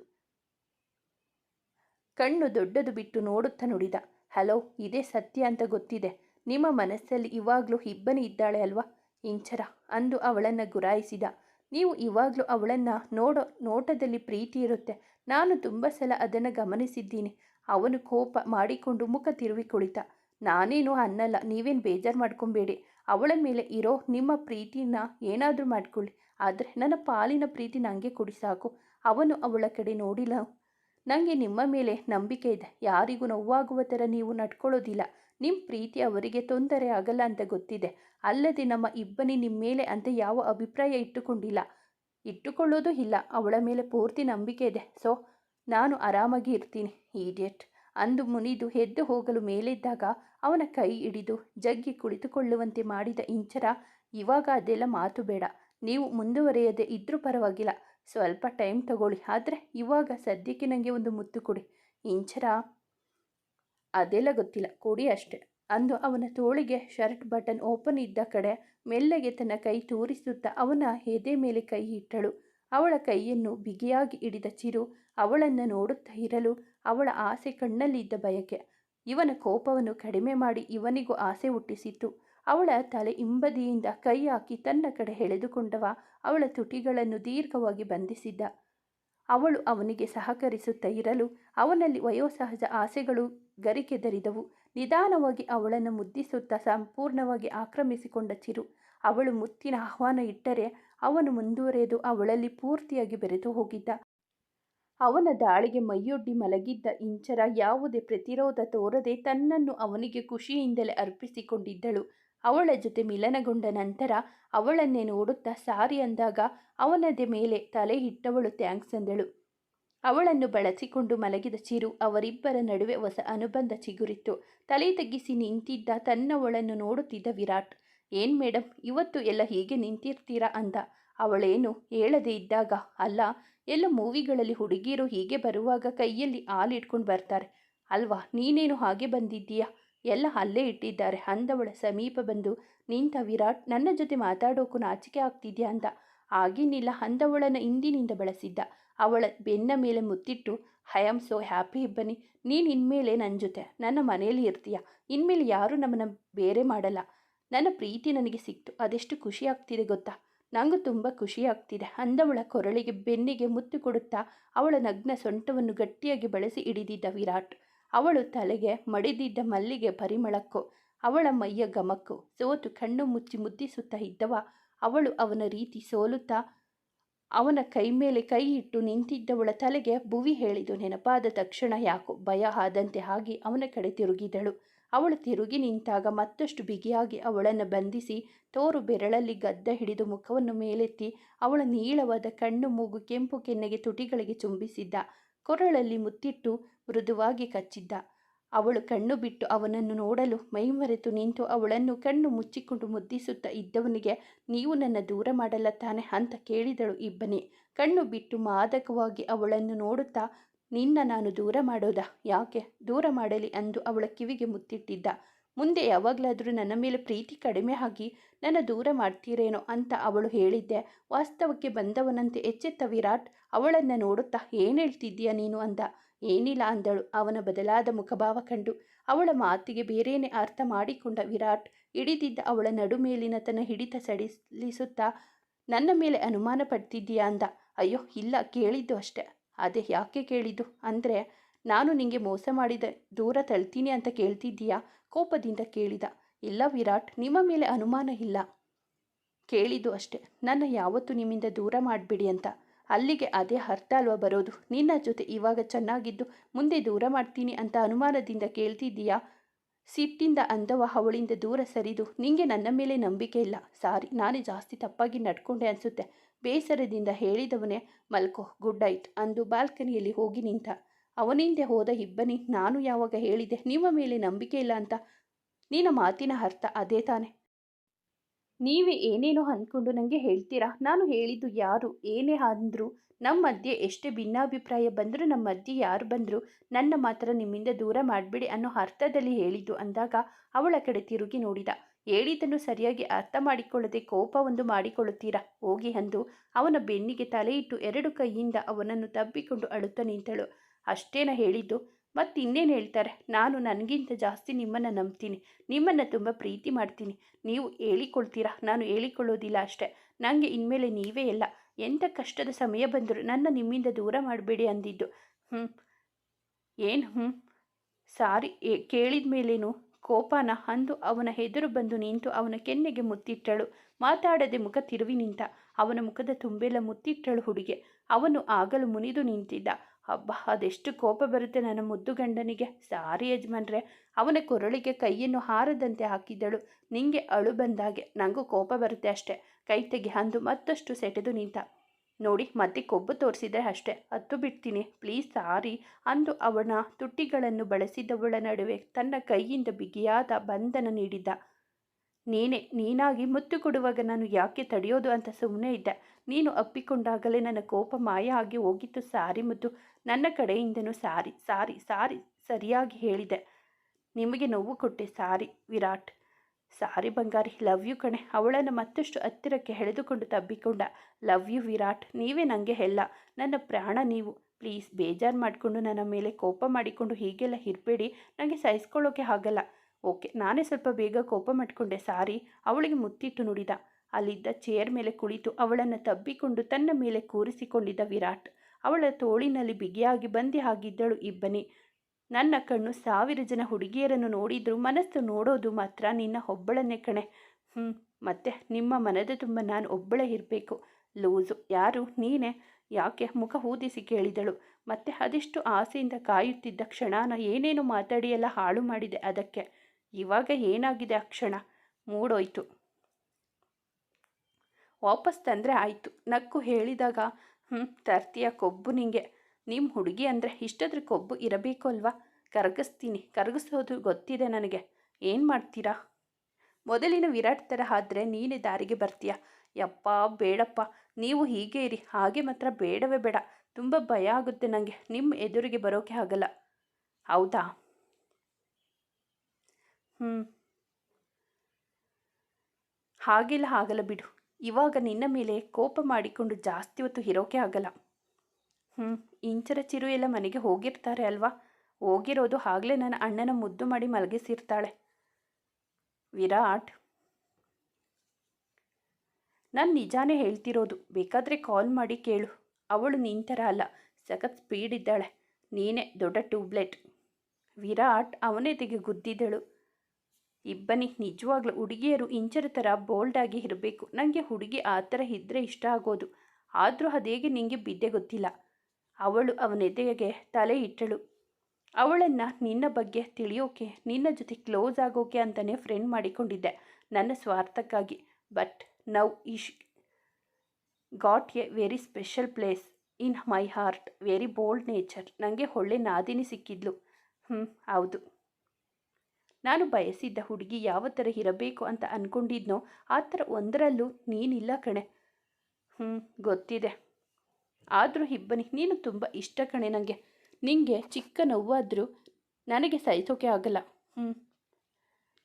[SPEAKER 1] ಕಣ್ಣು ದೊಡ್ಡದು ಬಿಟ್ಟು ನೋಡುತ್ತಾ ನುಡಿದ. ಹಲೋ, ಇದೇ ಸತ್ಯ ಅಂತ ಗೊತ್ತಿದೆ. ನಿಮ್ಮ ಮನಸ್ಸಲ್ಲಿ ಇವಾಗಲೂ ಇಬ್ಬನಿ ಇದ್ದಾಳೆ ಅಲ್ವಾ? ಇಂಚರ, ಅಂದು ಅವಳನ್ನು ಗುರಾಯಿಸಿದ. ನೀವು ಇವಾಗಲೂ ಅವಳನ್ನು ನೋಡೋ ನೋಟದಲ್ಲಿ ಪ್ರೀತಿ ಇರುತ್ತೆ. ನಾನು ತುಂಬ ಸಲ ಅದನ್ನು ಗಮನಿಸಿದ್ದೀನಿ. ಅವನು ಕೋಪ ಮಾಡಿಕೊಂಡು ಮುಖ ತಿರುವಿ ಕುಳಿತ. ನಾನೇನು ಅನ್ನಲ್ಲ, ನೀವೇನು ಬೇಜಾರು ಮಾಡ್ಕೊಬೇಡಿ. ಅವಳ ಮೇಲೆ ಇರೋ ನಿಮ್ಮ ಪ್ರೀತಿನ ಏನಾದರೂ ಮಾಡ್ಕೊಳ್ಳಿ. ಆದರೆ ನನ್ನ ಪಾಲಿನ ಪ್ರೀತಿ ನನಗೆ ಕೊಡಿ ಸಾಕು. ಅವನು ಅವಳ ಕಡೆ ನೋಡಿಲ್ಲ. ನನಗೆ ನಿಮ್ಮ ಮೇಲೆ ನಂಬಿಕೆ ಇದೆ. ಯಾರಿಗೂ ನೋವಾಗುವ ಥರ ನೀವು ನಡ್ಕೊಳ್ಳೋದಿಲ್ಲ. ನಿಮ್ಮ ಪ್ರೀತಿ ಅವರಿಗೆ ತೊಂದರೆ ಆಗಲ್ಲ ಅಂತ ಗೊತ್ತಿದೆ. ಅಲ್ಲದೆ ನಮ್ಮ ಇಬ್ಬನಿ ನಿಮ್ಮ ಮೇಲೆ ಅಂತ ಯಾವ ಅಭಿಪ್ರಾಯ ಇಟ್ಟುಕೊಂಡಿಲ್ಲ. ಇಟ್ಟುಕೊಳ್ಳೋದು ಇಲ್ಲ. ಅವಳ ಮೇಲೆ ಪೂರ್ತಿ ನಂಬಿಕೆ ಇದೆ. ಸೊ ನಾನು ಆರಾಮಾಗಿ ಇರ್ತೀನಿ, ಈಡಿಯಟ್. ಅಂದು ಮುನಿದು ಎದ್ದು ಹೋಗಲು ಮೇಲಿದ್ದಾಗ ಅವನ ಕೈ ಹಿಡಿದು ಜಗ್ಗಿ ಕುಳಿತುಕೊಳ್ಳುವಂತೆ ಮಾಡಿದ ಇಂಚರ, ಇವಾಗ ಅದೆಲ್ಲ ಮಾತು ಬೇಡ. ನೀವು ಮುಂದುವರೆಯದೆ ಇದ್ರೂ ಪರವಾಗಿಲ್ಲ. ಸ್ವಲ್ಪ ಟೈಮ್ ತಗೊಳ್ಳಿ, ಆದರೆ ಇವಾಗ ಸದ್ಯಕ್ಕೆ ನನಗೆ ಒಂದು ಮುತ್ತು ಕೊಡಿ. ಇಂಚರ, ಅದೆಲ್ಲ ಗೊತ್ತಿಲ್ಲ, ಕೊಡಿ ಅಷ್ಟೆ. ಅಂದು ಅವನ ತೋಳಿಗೆ ಶರ್ಟ್ ಬಟನ್ ಓಪನ್ ಇದ್ದ ಕಡೆ ಮೆಲ್ಲಗೆ ತನ್ನ ಕೈ ತೋರಿಸುತ್ತಾ ಅವನ ಎದೆ ಮೇಲೆ ಕೈ ಇಟ್ಟಳು. ಅವಳ ಕೈಯನ್ನು ಬಿಗಿಯಾಗಿ ಹಿಡಿದ ಚಿರು ಅವಳನ್ನು ನೋಡುತ್ತಾ ಇರಲು ಅವಳ ಆಸೆ ಕಣ್ಣಲ್ಲಿದ್ದ ಬಯಕೆ. ಇವನ ಕೋಪವನ್ನು ಕಡಿಮೆ ಮಾಡಿ ಇವನಿಗೂ ಆಸೆ ಹುಟ್ಟಿಸಿತು ಅವಳ ತಲೆ ಹಿಂಬದಿಯಿಂದ ಕೈ ಹಾಕಿ ತನ್ನ ಕಡೆ ಎಳೆದುಕೊಂಡವ ಅವಳ ತುಟಿಗಳನ್ನು ದೀರ್ಘವಾಗಿ ಬಂಧಿಸಿದ್ದ. ಅವಳು ಅವನಿಗೆ ಸಹಕರಿಸುತ್ತಾ ಇರಲು ಅವನಲ್ಲಿ ವಯೋಸಹಜ ಆಸೆಗಳು ಗರಿಕೆದರಿದವು ನಿಧಾನವಾಗಿ ಅವಳನ್ನು ಮುದ್ದಿಸುತ್ತಾ ಸಂಪೂರ್ಣವಾಗಿ ಆಕ್ರಮಿಸಿಕೊಂಡ ಚಿರು. ಅವಳು ಮುತ್ತಿನ ಆಹ್ವಾನ ಇಟ್ಟರೆ ಅವನು ಮುಂದುವರೆದು ಅವಳಲ್ಲಿ ಪೂರ್ತಿಯಾಗಿ ಬೆರೆತು ಹೋಗಿದ್ದ. ಅವನ ದಾಳಿಗೆ ಮೈಯೊಡ್ಡಿ ಮಲಗಿದ್ದ ಇಂಚರ ಯಾವುದೇ ಪ್ರತಿರೋಧ ತೋರದೆ ತನ್ನನ್ನು ಅವನಿಗೆ ಖುಷಿಯಿಂದಲೇ ಅರ್ಪಿಸಿಕೊಂಡಿದ್ದಳು. ಅವಳ ಜೊತೆ ಮಿಲನಗೊಂಡ ನಂತರ ಅವಳನ್ನೇ ನೋಡುತ್ತಾ ಸಾರಿ ಅಂದಾಗ ಅವನದೇ ಮೇಲೆ ತಲೆ ಇಟ್ಟವಳು ಥ್ಯಾಂಕ್ಸ್ ಅಂದಳು. ಅವಳನ್ನು ಬಳಸಿಕೊಂಡು ಮಲಗಿದ ಚಿರು ಅವರಿಬ್ಬರ ನಡುವೆ ಹೊಸ ಅನುಬಂಧ ಚಿಗುರಿತ್ತು. ತಲೆ ತಗ್ಗಿಸಿ ನಿಂತಿದ್ದ ತನ್ನವಳನ್ನು ನೋಡುತ್ತಿದ್ದ ವಿರಾಟ್, ಏನ್ ಮೇಡಮ್ ಇವತ್ತು ಎಲ್ಲ ಹೀಗೆ ನಿಂತಿರ್ತೀರಾ? ಅಂದ. ಅವಳೇನು ಹೇಳದೇ ಇದ್ದಾಗ? ಅಲ್ಲ, ಎಲ್ಲ ಮೂವಿಗಳಲ್ಲಿ ಹುಡುಗಿಯರು ಹೀಗೆ ಬರುವಾಗ ಕೈಯಲ್ಲಿ ಹಾಲು ಇಟ್ಕೊಂಡು ಬರ್ತಾರೆ. ಅಲ್ವಾ, ನೀನೇನು ಹಾಗೆ ಬಂದಿದ್ದೀಯಾ? ಎಲ್ಲ ಅಲ್ಲೇ ಇಟ್ಟಿದ್ದಾರೆ. ಅಂದವಳ ಸಮೀಪ ಬಂದು, ನಿಂತ ವಿರಾಟ್, ನನ್ನ ಜೊತೆ ಮಾತಾಡೋಕು ನಾಚಿಕೆ ಆಗ್ತಿದ್ಯಾ? ಅಂತ ಆಗೇನಿಲ್ಲ ಅಂದವಳನ್ನು ಹಿಂದಿನಿಂದ ಬಳಸಿದ್ದ. ಅವಳ ಬೆನ್ನ ಮೇಲೆ ಮುತ್ತಿಟ್ಟು, ಐ ಆಮ್ ಸೋ ಹ್ಯಾಪಿ ಇಬ್ಬನಿ ನೀನು ಇನ್ಮೇಲೆ ನನ್ನ ಜೊತೆ. ನನ್ನ ಮನೆಯಲ್ಲಿ ಇರ್ತೀಯ? ಇನ್ಮೇಲೆ ಯಾರೂ ನಮ್ಮನ್ನು ಬೇರೆ ಮಾಡಲ್ಲ. ನನ್ನ ಪ್ರೀತಿ ನನಗೆ ಸಿಕ್ತು. ಅದೆಷ್ಟು ಖುಷಿ ಆಗ್ತಿದೆ ಗೊತ್ತಾ? ನನಗೂ ತುಂಬ ಖುಷಿ ಆಗ್ತಿದೆ ಅಂದವಳ ಕೊರಳಿಗೆ ಬೆನ್ನಿಗೆ ಮುತ್ತು ಕೊಡುತ್ತಾ ಅವಳ ನಗ್ನ ಸೊಂಟವನ್ನು ಗಟ್ಟಿಯಾಗಿ ಬಳಸಿ ಹಿಡಿದಿದ್ದ ವಿರಾಟ್. ಅವಳು ತಲೆಗೆ ಮಡಿದಿದ್ದ ಮಲ್ಲಿಗೆ ಪರಿಮಳಕ್ಕೋ, ಅವಳ ಮೈಯ ಗಮಕ್ಕೋ ಸೋತು ಕಣ್ಣು ಮುಚ್ಚಿ ಮುದ್ದಿಸುತ್ತಾ ಇದ್ದವ, ಅವಳು ಅವನ ರೀತಿ ಸೋಲುತ್ತಾ ಅವನ ಕೈ ಮೇಲೆ ಕೈ ಇಟ್ಟು ನಿಂತಿದ್ದವಳ ತಲೆಗೆ ಭುವಿ ಹೇಳಿದು ನೆನಪಾದ ತಕ್ಷಣ ಯಾಕೋ ಭಯ ಆದಂತೆ ಆಗಿ ಅವನ ಕಡೆ ತಿರುಗಿದಳು. ಅವಳು ತಿರುಗಿ ನಿಂತಾಗ ಮತ್ತಷ್ಟು ಬಿಗಿಯಾಗಿ ಅವಳನ್ನು ಬಂಧಿಸಿ ತೋರು ಬೆರಳಲ್ಲಿ ಗದ್ದ ಹಿಡಿದು ಮುಖವನ್ನು ಮೇಲೆತ್ತಿ ಅವಳ ನೀಳವಾದ ಕಣ್ಣು ಮೂಗು ಕೆಂಪು ಕೆನ್ನೆಗೆ ತುಟಿಗಳಿಗೆ ಚುಂಬಿಸಿದ್ದ, ಕೊರಳಲ್ಲಿ ಮುತ್ತಿಟ್ಟು ಮೃದುವಾಗಿ ಕಚ್ಚಿದ್ದ. ಅವಳು ಕಣ್ಣು ಬಿಟ್ಟು ಅವನನ್ನು ನೋಡಲು ಮೈಮರೆತು ನಿಂತು ಅವಳನ್ನು ಕಣ್ಣು ಮುಚ್ಚಿಕೊಂಡು ಮುದ್ದಿಸುತ್ತಾ ಇದ್ದವನಿಗೆ, ನೀವು ನನ್ನ ದೂರ ಮಾಡಲ್ಲ ತಾನೆ ಅಂತ ಕೇಳಿದಳು ಇಬ್ಬನೇ. ಕಣ್ಣು ಬಿಟ್ಟು ಮಾದಕವಾಗಿ ಅವಳನ್ನು ನೋಡುತ್ತಾ ನಿನ್ನ ನಾನು ದೂರ ಮಾಡೋದಾ? ಯಾಕೆ? ದೂರ ಮಾಡಲಿ ಅಂದು ಅವಳ ಕಿವಿಗೆ ಮುತ್ತಿಟ್ಟಿದ್ದ. ಮುಂದೆ ಯಾವಾಗಲಾದರೂ ನನ್ನ ಮೇಲೆ ಪ್ರೀತಿ ಕಡಿಮೆ ಆಗಿ ನನ್ನ ದೂರ ಮಾಡ್ತೀರೇನೋ ಅಂತ ಅವಳು ಹೇಳಿದ್ದೆ. ವಾಸ್ತವಕ್ಕೆ ಬಂದವನಂತೆ ಎಚ್ಚೆತ್ತ ವಿರಾಟ್ ಅವಳನ್ನು ನೋಡುತ್ತಾ ಏನು ಹೇಳ್ತಿದ್ದೀಯ ನೀನು ಅಂದ. ಏನಿಲ್ಲ ಅಂದಳು. ಅವನ ಬದಲಾದ ಮುಖಭಾವ ಕಂಡು ಅವಳ ಮಾತಿಗೆ ಬೇರೇನೆ ಅರ್ಥ ಮಾಡಿಕೊಂಡ ವಿರಾಟ್ ಹಿಡಿದಿದ್ದ ಅವಳ ನಡುಮೇಲಿನ ತನ್ನ ಹಿಡಿತ ಸಡಿಲಿಸುತ್ತಾ, ನನ್ನ ಮೇಲೆ ಅನುಮಾನ ಪಡ್ತಿದ್ದೀಯಾ ಅಂದ. ಅಯ್ಯೋ, ಇಲ್ಲ, ಕೇಳಿದ್ದು ಅಷ್ಟೆ. ಅದೇ ಯಾಕೆ ಕೇಳಿದ್ದು? ಅಂದರೆ, ನಾನು ನಿಂಗೆ ಮೋಸ ಮಾಡಿದೆ ದೂರ ತಳ್ತೀನಿ ಅಂತ ಕೇಳ್ತಿದ್ದೀಯಾ? ಕೋಪದಿಂದ ಕೇಳಿದ. ಇಲ್ಲ ವಿರಾಟ್, ನಿಮ್ಮ ಮೇಲೆ ಅನುಮಾನ ಇಲ್ಲ. ಕೇಳಿದ್ದು ಅಷ್ಟೆ. ನನ್ನ ಯಾವತ್ತೂ ನಿಮ್ಮಿಂದ ದೂರ ಮಾಡಿಬಿಡಿ ಅಂತ. ಅಲ್ಲಿಗೆ ಅದೇ ಅರ್ಥ ಅಲ್ವಾ ಬರೋದು? ನಿನ್ನ ಜೊತೆ ಇವಾಗ ಚೆನ್ನಾಗಿದ್ದು ಮುಂದೆ ದೂರ ಮಾಡ್ತೀನಿ ಅಂತ ಅನುಮಾನದಿಂದ ಕೇಳ್ತಿದ್ದೀಯಾ? ಸಿಟ್ಟಿಂದ ಅಂದವ ಅವಳಿಂದ ದೂರ ಸರಿದು. ನಿಂಗೆ ನನ್ನ ಮೇಲೆ ನಂಬಿಕೆ ಇಲ್ಲ. ಸಾರಿ, ನಾನೇ ಜಾಸ್ತಿ ತಪ್ಪಾಗಿ ನಡ್ಕೊಂಡೆ ಅನಿಸುತ್ತೆ. ಬೇಸರದಿಂದ ಹೇಳಿದವನೇ ಮಲ್ಕೋ ಗುಡ್ ನೈಟ್ ಅಂದು ಬಾಲ್ಕನಿಯಲ್ಲಿ ಹೋಗಿ ನಿಂತ. ಅವನಿಂದೆ ಹೋದ ಇಬ್ಬನಿ, ನಾನು ಯಾವಾಗ ಹೇಳಿದೆ? ನಿಮ್ಮ ಮೇಲೆ ನಂಬಿಕೆ ಇಲ್ಲ ಅಂತ. ನಿನ್ನ ಮಾತಿನ ಅರ್ಥ ಅದೇ ತಾನೆ. ನೀವೇ ಏನೇನೋ ಅಂದ್ಕೊಂಡು ನನಗೆ ಹೇಳ್ತೀರಾ? ನಾನು ಹೇಳಿದ್ದು ಯಾರು? ಏನೇ ಅಂದರೂ ನಮ್ಮ ಮಧ್ಯೆ ಎಷ್ಟೇ ಭಿನ್ನಾಭಿಪ್ರಾಯ ಬಂದರೂ ನಮ್ಮ ಮಧ್ಯೆ ಯಾರು ಬಂದರೂ ನನ್ನ ಮಾತ್ರ ನಿಮ್ಮಿಂದ ದೂರ ಮಾಡಬೇಡಿ ಅನ್ನೋ ಅರ್ಥದಲ್ಲಿ ಹೇಳಿದ್ದು ಅಂದಾಗ ಅವಳ ಕಡೆ ತಿರುಗಿ ನೋಡಿದ. ಹೇಳಿದ್ದನ್ನು ಸರಿಯಾಗಿ ಅರ್ಥ ಮಾಡಿಕೊಳ್ಳದೆ ಕೋಪವೊಂದು ಮಾಡಿಕೊಳ್ಳುತ್ತೀರಾ? ಹೋಗಿ ಅಂದು ಅವನ ಬೆನ್ನಿಗೆ ತಲೆಯಿಟ್ಟು ಎರಡು ಕೈಯಿಂದ ಅವನನ್ನು ತಬ್ಬಿಕೊಂಡು ಅಳುತ್ತ ನಿಂತಳು. ಅಷ್ಟೇನ ಹೇಳಿದ್ದು? ಮತ್ತಿನ್ನೇನು ಹೇಳ್ತಾರೆ? ನಾನು ನನಗಿಂತ ಜಾಸ್ತಿ ನಿಮ್ಮನ್ನು ನಂಬ್ತೀನಿ. ನಿಮ್ಮನ್ನು ತುಂಬ ಪ್ರೀತಿ ಮಾಡ್ತೀನಿ. ನೀವು ಹೇಳಿಕೊಳ್ತೀರಾ? ನಾನು ಹೇಳಿಕೊಳ್ಳೋದಿಲ್ಲ ಅಷ್ಟೇ. ನನಗೆ ಇನ್ಮೇಲೆ ನೀವೇ ಎಲ್ಲ ಎಂಥ ಕಷ್ಟದ ಸಮಯ ಬಂದರೂ ನನ್ನ ನಿಮ್ಮಿಂದ ದೂರ ಮಾಡಬೇಡಿ ಅಂದಿದ್ದು. ಹ್ಞೂ ಏನು ಹ್ಞೂ ಸಾರಿ ಕೇಳಿದ ಮೇಲೇನು ಕೋಪನ ಅಂದು ಅವನ ಎದುರು ಬಂದು ನಿಂತು ಅವನ ಕೆನ್ನೆಗೆ ಮುತ್ತಿಟ್ಟಳು. ಮಾತಾಡದೆ ಮುಖ ತಿರುವಿ ನಿಂತ ಅವನ ಮುಖದ ತುಂಬೆಲ್ಲ ಮುತ್ತಿಟ್ಟಳು ಹುಡುಗಿ. ಅವನು ಆಗಲು ಮುನಿದು ನಿಂತಿದ್ದ. ಹಬ್ಬ ಅದೆಷ್ಟು ಕೋಪ ಬರುತ್ತೆ ನನ್ನ ಮುದ್ದು ಗಂಡನಿಗೆ. ಸಾರಿ ಯಜಮಾನ್ರೆ. ಅವನ ಕೊರಳಿಗೆ ಕೈಯನ್ನು ಹಾರದಂತೆ ಹಾಕಿದ್ದಳು ನಿಂಗೆ ಅಳು ಬಂದಾಗೆ. ನನಗೂ ಕೋಪ ಬರುತ್ತೆ ಅಷ್ಟೆ. ಕೈ ತೆಗಿ ಅಂದು ಮತ್ತಷ್ಟು ಸೆಟೆದು ನಿಂತ. ನೋಡಿ, ಮತ್ತೆ ಕೊಬ್ಬು ತೋರಿಸಿದ್ರೆ ಅಷ್ಟೇ. ಹತ್ತು ಬಿಡ್ತೀನಿ. ಪ್ಲೀಸ್, ಸಾರಿ ಅಂದು ಅವನ ತುಟ್ಟಿಗಳನ್ನು ಬಳಸಿದವಳ ನಡುವೆ ತನ್ನ ಕೈಯಿಂದ ಬಿಗಿಯಾದ ಬಂಧನ ನೀಡಿದ್ದ ನೀನೇ, ನೀನಾಗಿ ಮುತ್ತು ಕೊಡುವಾಗ ನಾನು ಯಾಕೆ ತಡೆಯೋದು? ಅಂತ ಸುಮ್ಮನೆ ಇದ್ದೆ. ನೀನು ಅಪ್ಪಿಕೊಂಡಾಗಲೇ ನನ್ನ ಕೋಪ ಮಾಯ ಆಗಿ ಹೋಗಿತ್ತು, ಸಾರಿ ಮುದ್ದು. ನನ್ನ ಕಡೆಯಿಂದನೂ ಸಾರಿ ಸಾರಿ ಸಾರಿ, ಸರಿಯಾಗಿ ಹೇಳಿದೆ. ನಿಮಗೆ ನೋವು ಕೊಟ್ಟೆ, ಸಾರಿ, ವಿರಾಟ್. ಸಾರಿ ಬಂಗಾರಿ, ಲವ್ ಯು ಕಣೆ. ಅವಳನ್ನು ಮತ್ತಷ್ಟು ಹತ್ತಿರಕ್ಕೆ ಎಳೆದುಕೊಂಡು ತಬ್ಬಿಕೊಂಡ. ಲವ್ ಯು ವಿರಾಟ್, ನೀವೇ ನನಗೆ ಎಲ್ಲ ನನ್ನ ಪ್ರಾಣ ನೀವು. ಪ್ಲೀಸ್, ಬೇಜಾರು ಮಾಡಿಕೊಂಡು ನನ್ನ ಮೇಲೆ ಕೋಪ ಮಾಡಿಕೊಂಡು ಹೀಗೆಲ್ಲ ಇರಬೇಡಿ. ನನಗೆ ಸಹಿಸ್ಕೊಳ್ಳೋಕೆ ಆಗಲ್ಲ. ಓಕೆ, ನಾನೇ ಸ್ವಲ್ಪ ಬೇಗ ಕೋಪ ಮಾಡಿಕೊಂಡೆ. ಸಾರಿ. ಅವಳಿಗೆ ಮುತ್ತಿಟ್ಟು ನುಡಿದ. ಅಲ್ಲಿದ್ದ ಚೇರ್ ಮೇಲೆ ಕುಳಿತು ಅವಳನ್ನು ತಬ್ಬಿಕೊಂಡು ತನ್ನ ಮೇಲೆ ಕೂರಿಸಿಕೊಂಡಿದ್ದ ವಿರಾಟ್. ಅವಳ ತೋಳಿನಲ್ಲಿ ಬಿಗಿಯಾಗಿ ಬಂದಿ ಆಗಿದ್ದಳು ಇಬ್ಬನಿ. ನನ್ನ ಕಣ್ಣು ಸಾವಿರ ಜನ ಹುಡುಗಿಯರನ್ನು ನೋಡಿದ್ರು, ಮನಸ್ಸು ನೋಡೋದು ಮಾತ್ರ ನಿನ್ನ ಒಬ್ಬಳನ್ನೇ ಕಣೆ. ಹ್ಞೂ ಮತ್ತೆ ನಿಮ್ಮ ಮನದ ತುಂಬ ನಾನು ಒಬ್ಬಳೇ ಇರಬೇಕು. ಲೂಸು, ಯಾರು? ನೀನೇ? ಯಾಕೆ? ಮುಖ ಊದಿಸಿ ಕೇಳಿದಳು. ಮತ್ತೆ ಅದೆಷ್ಟು ಆಸೆಯಿಂದ ಕಾಯುತ್ತಿದ್ದ ಕ್ಷಣನ ಏನೇನು ಮಾತಾಡಿ ಎಲ್ಲ ಹಾಳು ಮಾಡಿದೆ ಅದಕ್ಕೆ. ಇವಾಗ ಏನಾಗಿದೆ ಆ ಕ್ಷಣ? ಮೂಡೋಯ್ತು. ವಾಪಸ್ ತಂದರೆ ಆಯಿತು. ನಕ್ಕು ಹೇಳಿದಾಗ ಹ್ಞೂ ತರ್ತೀಯ ಕೊಬ್ಬು ನಿಂಗೆ. ನಿಮ್ಮ ಹುಡುಗಿ ಅಂದರೆ ಇಷ್ಟದ್ರ ಕೊಬ್ಬು ಇರಬೇಕು ಅಲ್ವಾ? ಕರಗಿಸ್ತೀನಿ. ಕರಗಿಸೋದು ಗೊತ್ತಿದೆ ನನಗೆ. ಏನು ಮಾಡ್ತೀರಾ? ಮೊದಲಿನ ವಿರಾಟ್ ಥರ ಆದರೆ ನೀನೇ ದಾರಿಗೆ ಬರ್ತೀಯ? ಯಪ್ಪ, ಬೇಡಪ್ಪ. ನೀವು ಹೀಗೆ ಇರಿ. ಹಾಗೆ ಮಾತ್ರ ಬೇಡವೇ ಬೇಡ. ತುಂಬ ಭಯ ಆಗುತ್ತೆ ನನಗೆ ನಿಮ್ಮ ಎದುರಿಗೆ ಬರೋಕೆ ಆಗಲ್ಲ. ಹೌದಾ? ಹ್ಞೂ ಹಾಗೆಲ್ಲ ಆಗಲ್ಲ ಬಿಡು. ಇವಾಗ ನಿನ್ನ ಮೇಲೆ ಕೋಪ ಮಾಡಿಕೊಂಡು ಜಾಸ್ತಿ ಹೊತ್ತು ಇರೋಕೆ ಆಗಲ್ಲ. ಹ್ಞೂ ಇಂಚರ ಚಿರು ಎಲ್ಲ ಮನೆಗೆ ಹೋಗಿರ್ತಾರೆ ಅಲ್ವಾ? ಹೋಗಿರೋದು ಆಗಲೇ ನನ್ನ ಅಣ್ಣನ ಮುದ್ದು ಮಾಡಿ ಮಲಗಿಸಿರ್ತಾಳೆ. ವಿರಾಟ್. ನಾನು ನಿಜಾನೇ ಹೇಳ್ತಿರೋದು, ಬೇಕಾದರೆ ಕಾಲ್ ಮಾಡಿ ಕೇಳು. ಅವಳು ನಿಂತರ ಅಲ್ಲ, ಸಖತ್ ಸ್ಪೀಡ್ ಇದ್ದಾಳೆ. ನೀನೇ ದೊಡ್ಡ ಟ್ಯೂಬ್ಲೆಟ್. ವಿರಾಟ್ ಅವನೇತಿಗೆ ಗುದ್ದಿದ್ದಳು ಇಬ್ಬನಿ ನಿಜವಾಗ್ಲೂ ಹುಡುಗಿಯರು ಇಂಚರ ಥರ ಬೋಲ್ಡಾಗಿ ಇರಬೇಕು. ನನಗೆ ಹುಡುಗಿ ಆ ಥರ ಇದ್ದರೆ ಇಷ್ಟ ಆಗೋದು. ಆದರೂ ಅದೇಗೆ ನಿಂಗೆ ಬಿದ್ದೆ ಗೊತ್ತಿಲ್ಲ. ಅವಳು ಅವನೆದೆಗೆ ತಲೆ ಇಟ್ಟಳು. ಅವಳನ್ನು ನಿನ್ನ ಬಗ್ಗೆ ತಿಳಿಯೋಕೆ, ನಿನ್ನ ಜೊತೆ ಕ್ಲೋಸ್ ಆಗೋಕೆ ಅಂತಲೇ ಫ್ರೆಂಡ್ ಮಾಡಿಕೊಂಡಿದ್ದೆ, ನನ್ನ ಸ್ವಾರ್ಥಕ್ಕಾಗಿ. But now is got a very special place in my heart very bold nature ನನಗೆ ಒಳ್ಳೆ ನಾದಿನಿ ಸಿಕ್ಕಿದ್ಲು. ಹ್ಞೂ ಹೌದು. ನಾನು ಬಯಸಿದ್ದ ಹುಡುಗಿ ಯಾವ ಥರ ಇರಬೇಕು ಅಂತ ಅಂದ್ಕೊಂಡಿದ್ನೋ ಆ ಥರ ಒಂದರಲ್ಲೂ ನೀನಿಲ್ಲ ಕಣೆ. ಹ್ಞೂ ಗೊತ್ತಿದೆ. ಆದರೂ ಇಬ್ಬನಿ ನೀನು ತುಂಬ ಇಷ್ಟ ಕಣೆ ನನಗೆ ನಿಂಗೆ ಚಿಕ್ಕ ನೋವಾದರೂ ನನಗೆ ಸಹಿಸೋಕೆ ಆಗಲ್ಲ. ಹ್ಞೂ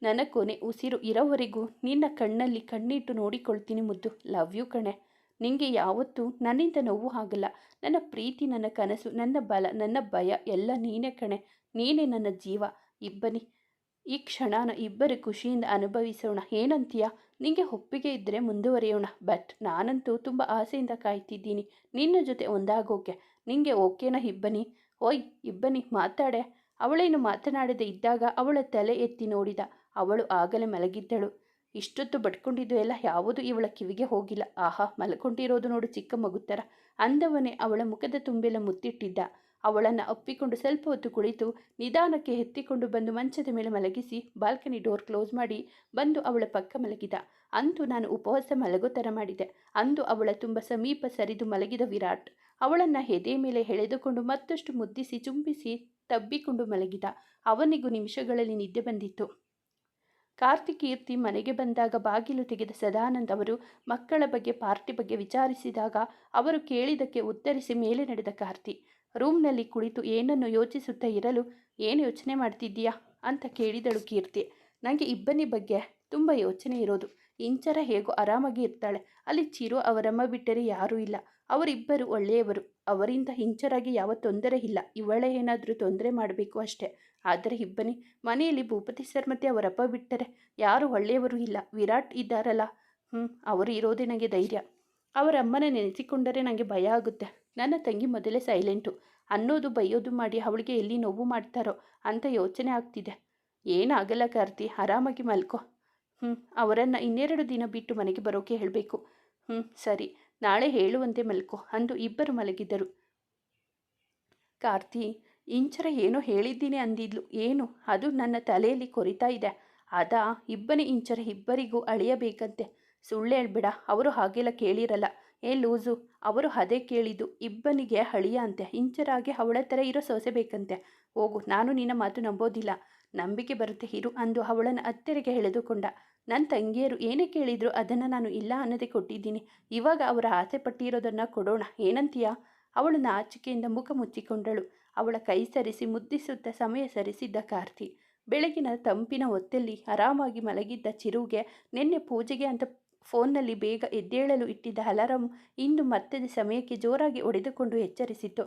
[SPEAKER 1] ನನ್ನ ಕೊನೆ ಉಸಿರು ಇರೋವರೆಗೂ ನಿನ್ನ ಕಣ್ಣಲ್ಲಿ ಕಣ್ಣಿಟ್ಟು ನೋಡಿಕೊಳ್ತೀನಿ ಮುದ್ದು. ಲವ್ ಯು ಕಣೆ. ನಿಂಗೆ ಯಾವತ್ತೂ ನನ್ನಿಂದ ನೋವು ಆಗಲ್ಲ. ನನ್ನ ಪ್ರೀತಿ, ನನ್ನ ಕನಸು, ನನ್ನ ಬಲ, ನನ್ನ ಭಯ ಎಲ್ಲ ನೀನೇ ಕಣೆ. ನೀನೇ ನನ್ನ ಜೀವ. ಇಬ್ಬನಿ, ಈ ಕ್ಷಣನ ಇಬ್ಬರ ಖುಷಿಯಿಂದ ಅನುಭವಿಸೋಣ. ಏನಂತೀಯ? ನಿಂಗೆ ಒಪ್ಪಿಗೆ ಇದ್ದರೆ ಮುಂದುವರಿಯೋಣ. ಬಟ್ ನಾನಂತೂ ತುಂಬ ಆಸೆಯಿಂದ ಕಾಯ್ತಿದ್ದೀನಿ. ನಿನ್ನ ಜೊತೆ ಒಂದಾಗೋಕೆ. ನಿಂಗೆ ಓಕೆನಾ ಇಬ್ಬನಿ? ಓಯ್, ಇಬ್ಬನಿ, ಮಾತಾಡೆ. ಅವಳೇನು ಮಾತನಾಡದೆ ಇದ್ದಾಗ ಅವಳ ತಲೆ ಎತ್ತಿ ನೋಡಿದ. ಅವಳು ಆಗಲೇ ಮಲಗಿದ್ದಳು. ಇಷ್ಟೊತ್ತು ಬಟ್ಕೊಂಡಿದ್ದು ಎಲ್ಲ ಯಾವುದು ಇವಳ ಕಿವಿಗೆ ಹೋಗಿಲ್ಲ. ಆಹಾ, ಮಲ್ಕೊಂಡಿರೋದು ನೋಡು ಚಿಕ್ಕ ಮಗುತ್ತರ. ಅಂದವನೇ ಅವಳ ಮುಖದ ತುಂಬೆಲ್ಲ ಮುತ್ತಿಟ್ಟಿದ್ದ. ಅವಳನ್ನು ಅಪ್ಪಿಕೊಂಡು ಸ್ವಲ್ಪ ಹೊತ್ತು ಕುಳಿತು ನಿಧಾನಕ್ಕೆ ಎತ್ತಿಕೊಂಡು ಬಂದು ಮಂಚದ ಮೇಲೆ ಮಲಗಿಸಿ ಬಾಲ್ಕನಿ ಡೋರ್ ಕ್ಲೋಸ್ ಮಾಡಿ ಬಂದು ಅವಳ ಪಕ್ಕ ಮಲಗಿದ. ಅಂದು ನಾನು ಉಪವಾಸ ಮಲಗೋ ಥರ ಮಾಡಿದೆ. ಅಂದು ಅವಳ ತುಂಬ ಸಮೀಪ ಸರಿದು ಮಲಗಿದ ವಿರಾಟ್ ಅವಳನ್ನು ಹೆದೆಯ ಮೇಲೆ ಎಳೆದುಕೊಂಡು ಮತ್ತಷ್ಟು ಮುದ್ದಿಸಿ ಚುಂಬಿಸಿ ತಬ್ಬಿಕೊಂಡು ಮಲಗಿದ. ಅವನಿಗೂ ನಿಮಿಷಗಳಲ್ಲಿ ನಿದ್ದೆ ಬಂದಿತ್ತು. ಕಾರ್ತಿಕೀರ್ತಿ ಮನೆಗೆ ಬಂದಾಗ ಬಾಗಿಲು ತೆಗೆದ ಸದಾನಂದ್ ಅವರು ಮಕ್ಕಳ ಬಗ್ಗೆ ಪಾರ್ಟಿ ಬಗ್ಗೆ ವಿಚಾರಿಸಿದಾಗ ಅವರು ಕೇಳಿದಕ್ಕೆ ಉತ್ತರಿಸಿ ಮೇಲೆ ನಡೆದ ಕಾರ್ತಿ. ರೂಮ್ನಲ್ಲಿ ಕುಳಿತು ಏನನ್ನು ಯೋಚಿಸುತ್ತಾ ಇರಲು ಏನು ಯೋಚನೆ ಮಾಡ್ತಿದ್ದೀಯಾ? ಅಂತ ಕೇಳಿದಳು ಕೀರ್ತಿ. ನನಗೆ ಇಬ್ಬನಿ ಬಗ್ಗೆ ತುಂಬ ಯೋಚನೆ ಇರೋದು. ಇಂಚರ ಹೇಗೋ ಆರಾಮಾಗಿ ಇರ್ತಾಳೆ. ಅಲ್ಲಿ ಚಿರು ಅವರಮ್ಮ ಬಿಟ್ಟರೆ ಯಾರೂ ಇಲ್ಲ. ಅವರಿಬ್ಬರು ಒಳ್ಳೆಯವರು. ಅವರಿಂದ ಹಿಂಚರಾಗಿ ಯಾವ ತೊಂದರೆ ಇಲ್ಲ. ಇವಳೇ ಏನಾದರೂ ತೊಂದರೆ ಮಾಡಬೇಕು ಅಷ್ಟೇ. ಆದರೆ ಇಬ್ಬನಿ, ಮನೆಯಲ್ಲಿ ಭೂಪತಿ ಸರ್ ಮತ್ತು ಅವರಪ್ಪ ಬಿಟ್ಟರೆ ಯಾರು ಒಳ್ಳೆಯವರು ಇಲ್ಲ. ವಿರಾಟ್ ಇದ್ದಾರಲ್ಲ. ಹ್ಞೂ ಅವರು ಇರೋದೇ ನನಗೆ ಧೈರ್ಯ. ಅವರಮ್ಮನ ನೆನೆಸಿಕೊಂಡರೆ ನನಗೆ ಭಯ ಆಗುತ್ತೆ. ನನ್ನ ತಂಗಿ ಮೊದಲೇ ಸೈಲೆಂಟು. ಅನ್ನೋದು ಬೈಯೋದು ಮಾಡಿ ಅವಳಿಗೆ ಎಲ್ಲಿ ನೋವು ಮಾಡ್ತಾರೋ ಅಂತ ಯೋಚನೆ ಆಗ್ತಿದೆ. ಏನಾಗಲ್ಲ ಕಾರ್ತಿ, ಆರಾಮಾಗಿ ಮಲ್ಕೋ. ಹ್ಞೂ ಅವರನ್ನು ಇನ್ನೆರಡು ದಿನ ಬಿಟ್ಟು ಮನೆಗೆ ಬರೋಕೆ ಹೇಳಬೇಕು. ಹ್ಞೂ ಸರಿ, ನಾಳೆ ಹೇಳುವಂತೆ ಮಲ್ಕೋ ಅಂದು ಇಬ್ಬರು ಮಲಗಿದರು. ಕಾರ್ತಿ, ಇಂಚರ ಏನೋ ಹೇಳಿದ್ದೀನಿ ಅಂದಿದ್ಲು. ಏನು? ಅದು ನನ್ನ ತಲೆಯಲ್ಲಿ ಕೊರಿತಾ ಇದೆ. ಅದಾ ಇಬ್ಬನೇ ಇಂಚರ ಇಬ್ಬರಿಗೂ ಅಳೆಯಬೇಕಂತೆ. ಸುಳ್ಳು ಹೇಳ್ಬೇಡ, ಅವರು ಹಾಗೆಲ್ಲ ಕೇಳಿರಲ್ಲ. ಏ ಲೂಸು, ಅವರು ಅದೇ ಕೇಳಿದ್ದು, ಇಬ್ಬನಿಗೆ ಹಳಿಯ ಅಂತೆ ಇಂಚರಾಗೆ ಅವಳ ಥರ ಇರೋ ಸೊಸೆ ಬೇಕಂತೆ. ಹೋಗು, ನಾನು ನಿನ್ನ ಮಾತು ನಂಬೋದಿಲ್ಲ. ನಂಬಿಕೆ ಬರುತ್ತೆ, ಇರು ಅಂದು ಅವಳನ್ನು ಹತ್ತಿರಗೆ ಎಳೆದುಕೊಂಡ. ನನ್ನ ತಂಗಿಯರು ಏನೇ ಕೇಳಿದ್ರು ಅದನ್ನು ನಾನು ಇಲ್ಲ ಅನ್ನೋದೇ ಕೊಟ್ಟಿದ್ದೀನಿ. ಇವಾಗ ಅವರ ಆಸೆ ಪಟ್ಟಿರೋದನ್ನು ಕೊಡೋಣ, ಏನಂತೀಯ? ಅವಳು ನಾಚಿಕೆಯಿಂದ ಮುಖ ಮುಚ್ಚಿಕೊಂಡಳು. ಅವಳ ಕೈ ಸರಿಸಿ ಮುದ್ದಿಸುತ್ತ ಸಮಯ ಸರಿಸಿದ್ದ ಕಾರ್ತಿ. ಬೆಳಗಿನ ತಂಪಿನ ಹೊತ್ತಲ್ಲಿ ಆರಾಮಾಗಿ ಮಲಗಿದ್ದ ಚಿರುಗೆ, ನಿನ್ನೆ ಪೂಜೆಗೆ ಅಂತ ಫೋನ್ನಲ್ಲಿ ಬೇಗ ಎದ್ದೇಳಲು ಇಟ್ಟಿದ್ದ ಅಲಾರಂ ಇಂದು ಮತ್ತೆ ಸಮಯಕ್ಕೆ ಜೋರಾಗಿ ಒಡೆದುಕೊಂಡು ಎಚ್ಚರಿಸಿತು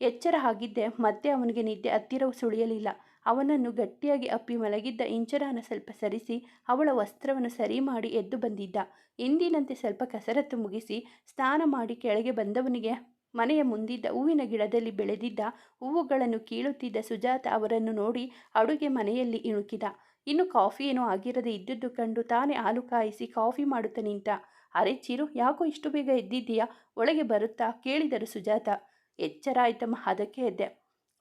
[SPEAKER 1] ಎಚ್ಚರ ಆಗಿದ್ದೆ, ಮತ್ತೆ ಅವನಿಗೆ ನಿದ್ದೆ ಹತ್ತಿರವು ಸುಳಿಯಲಿಲ್ಲ. ಅವನನ್ನು ಗಟ್ಟಿಯಾಗಿ ಅಪ್ಪಿ ಮಲಗಿದ್ದ ಇಂಚರಾನ ಸ್ವಲ್ಪ ಸರಿಸಿ, ಅವಳ ವಸ್ತ್ರವನ್ನು ಸರಿ ಮಾಡಿ ಎದ್ದು ಬಂದಿದ್ದ. ಎಂದಿನಂತೆ ಸ್ವಲ್ಪ ಕಸರತ್ತು ಮುಗಿಸಿ ಸ್ನಾನ ಮಾಡಿ ಕೆಳಗೆ ಬಂದವನಿಗೆ ಮನೆಯ ಮುಂದಿದ್ದ ಹೂವಿನ ಗಿಡದಲ್ಲಿ ಬೆಳೆದಿದ್ದ ಹೂವುಗಳನ್ನು ಕೀಳುತ್ತಿದ್ದ ಸುಜಾತ ಅವರನ್ನು ನೋಡಿ ಅಡುಗೆ ಮನೆಯಲ್ಲಿ ಇಣುಕಿದ. ಇನ್ನು ಕಾಫಿ ಏನೋ ಆಗಿರದೆ ಇದ್ದದ್ದು ಕಂಡು ತಾನೇ ಹಾಲು ಕಾಯಿಸಿ ಕಾಫಿ ಮಾಡುತ್ತಾ ನಿಂತ. ಅರೆ ಚಿರು, ಯಾಕೋ ಇಷ್ಟು ಬೇಗ ಎದ್ದಿದ್ದೀಯಾ? ಒಳಗೆ ಬರುತ್ತಾ? ಕೇಳಿದರು ಸುಜಾತ. ಎಚ್ಚರ ಆಯ್ತಮ್ಮ, ಅದಕ್ಕೆ ಎದ್ದೆ.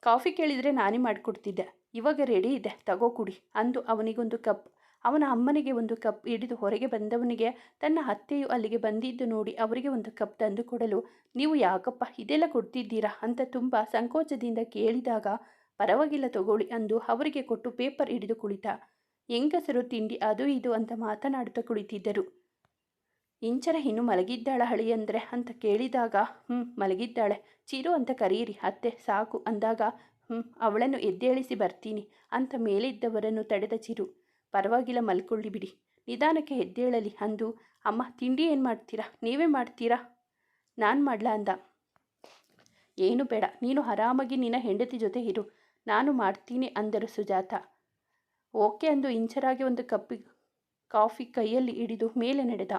[SPEAKER 1] ಕಾಫಿ ಕೇಳಿದರೆ ನಾನೇ ಮಾಡಿಕೊಡ್ತಿದ್ದೆ. ಇವಾಗ ರೆಡಿ ಇದೆ, ತಗೋ ಕುಡಿ, ಅಂದು ಅವನಿಗೊಂದು ಕಪ್. ಅವನ ಅಮ್ಮನಿಗೆ ಒಂದು ಕಪ್ ಹಿಡಿದು ಹೊರಗೆ ಬಂದವನಿಗೆ ತನ್ನ ಅತ್ತೆಯು ಅಲ್ಲಿಗೆ ಬಂದಿದ್ದು ನೋಡಿ ಅವರಿಗೆ ಒಂದು ಕಪ್ ತಂದು ಕೊಡಲು, ನೀವು ಯಾಕಪ್ಪ ಇದೆಲ್ಲ ಕೊಡ್ತಿದ್ದೀರಾ? ಅಂತ ತುಂಬ ಸಂಕೋಚದಿಂದ ಕೇಳಿದಾಗ, ಪರವಾಗಿಲ್ಲ ತಗೊಳ್ಳಿ ಅಂದು ಅವರಿಗೆ ಕೊಟ್ಟು ಪೇಪರ್ ಹಿಡಿದು ಕುಳಿತ. ಹೆಂಗಸರು ತಿಂಡಿ ಅದು ಇದು ಅಂತ ಮಾತನಾಡುತ್ತಾ ಕುಳಿತಿದ್ದರು. ಇಂಚರ ಇನ್ನು ಮಲಗಿದ್ದಾಳ ಅಂದರೆ? ಅಂತ ಕೇಳಿದಾಗ ಹ್ಞೂ ಮಲಗಿದ್ದಾಳೆ. ಚಿರು ಅಂತ ಕರೀರಿ, ಅತ್ತೆ, ಸಾಕು. ಅಂದಾಗ ಹ್ಞೂ ಅವಳನ್ನು ಎದ್ದೇಳಿಸಿ ಬರ್ತೀನಿ ಅಂತ ಮೇಲಿದ್ದವರನ್ನು ತಡೆದ ಚಿರು. ಪರವಾಗಿಲ್ಲ, ಮಲ್ಕೊಳ್ಳಿ ಬಿಡಿ. ನಿಧಾನಕ್ಕೆ ಎದ್ದೇಳಲಿ ಅಂದು, ಅಮ್ಮ, ತಿಂಡಿ ಏನು ಮಾಡ್ತೀರಾ? ನೀವೇ ಮಾಡ್ತೀರಾ? ನಾನು ಮಾಡ್ಲಾ ಅಂದ. ಏನು ಬೇಡ, ನೀನು ಆರಾಮಾಗಿ ನಿನ್ನ ಹೆಂಡತಿ ಜೊತೆ ಇರು. ನಾನು ಮಾಡ್ತೀನಿ ಅಂದರು ಸುಜಾತ. ಓಕೆ ಅಂದು ಇಂಚರಾಗಿ ಒಂದು ಕಪ್ಪಿ ಕಾಫಿ ಕೈಯಲ್ಲಿ ಹಿಡಿದು ಮೇಲೆ ನಡೆದ.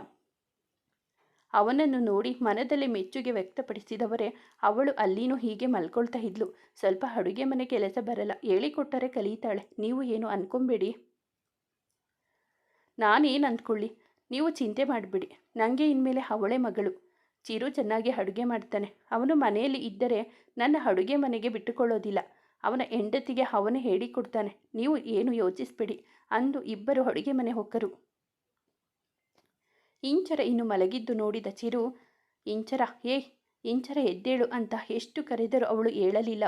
[SPEAKER 1] ಅವನನ್ನು ನೋಡಿ ಮನದಲ್ಲಿ ಮೆಚ್ಚುಗೆ ವ್ಯಕ್ತಪಡಿಸಿದವರೇ, ಅವಳು ಅಲ್ಲಿನೂ ಹೀಗೆ ಮಲ್ಕೊಳ್ತಾ ಇದ್ಲು. ಸ್ವಲ್ಪ ಅಡುಗೆ ಮನೆ ಕೆಲಸ ಬರಲ್ಲ, ಹೇಳಿಕೊಟ್ಟರೆ ಕಲಿತಾಳೆ. ನೀವು ಏನು ಅನ್ಕೊಂಬೇಡಿ? ನಾನೇನು ಅಂದ್ಕೊಳ್ಳಿ ನೀವು ಚಿಂತೆ ಮಾಡಿಬಿಡಿ. ನನಗೆ ಇನ್ಮೇಲೆ ಅವಳೇ ಮಗಳು. ಚಿರು ಚೆನ್ನಾಗಿ ಅಡುಗೆ ಮಾಡ್ತಾನೆ. ಅವನು ಮನೆಯಲ್ಲಿ ಇದ್ದರೆ ನನ್ನ ಅಡುಗೆ ಮನೆಗೆ ಬಿಟ್ಟುಕೊಳ್ಳೋದಿಲ್ಲ. ಅವನ ಹೆಂಡತಿಗೆ ಅವನು ಹೇಳಿಕೊಡ್ತಾನೆ ನೀವು ಏನು ಯೋಚಿಸ್ಬೇಡಿ ಅಂದು ಇಬ್ಬರು ಅಡುಗೆ ಮನೆ ಹೊಕ್ಕರು ಇಂಚರ ಇನ್ನು ಮಲಗಿದ್ದು ನೋಡಿದ ಚಿರು, ಇಂಚರ ಏ ಇಂಚರ ಎದ್ದೇಳು ಅಂತ ಎಷ್ಟು ಕರೆದರೂ ಅವಳು ಹೇಳಲಿಲ್ಲ.